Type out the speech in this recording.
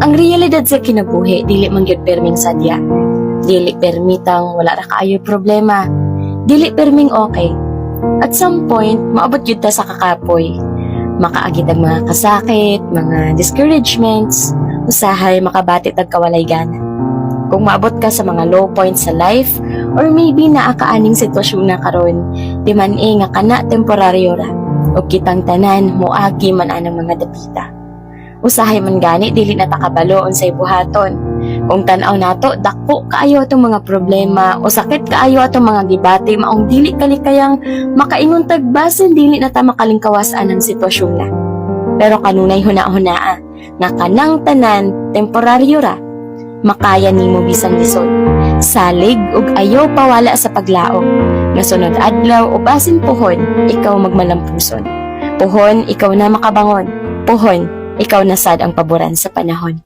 Ang realidad sa kinabuhi, dili man gyud perming sadya. Dili permitang wala ra kaayo problema. Dili perming okay. At some point, maabot gyud ta sa kakapoy. Makaagit ang mga kasakit, mga discouragements, usahay makabatit ang kawalay gana. Kung maabot ka sa mga low points sa life, or maybe naakaaning sitwasyon na karon, di man eh nga kana temporaryo ra. O kitang tanan, moagi man anang mga dapita. Usahay man gani, dili na takabalo unsay buhaton. Kung tanaw nato, dako kaayo atong mga problema o sakit kaayo atong mga debate maong dili kalikayang makaingon tagbasin dili na ta makalingkawas anang sitwasyon na. Pero kanunay huna-hunaa nga kanang tanan temporaryo ra makaya nimo bisan lisod. Salig ug ayaw pawala sa paglaom. Nga sunod adlaw o basin puhon, ikaw magmalampuson. Puhon, ikaw na makabangon. Puhon, ikaw na sad ang paboran sa panahon.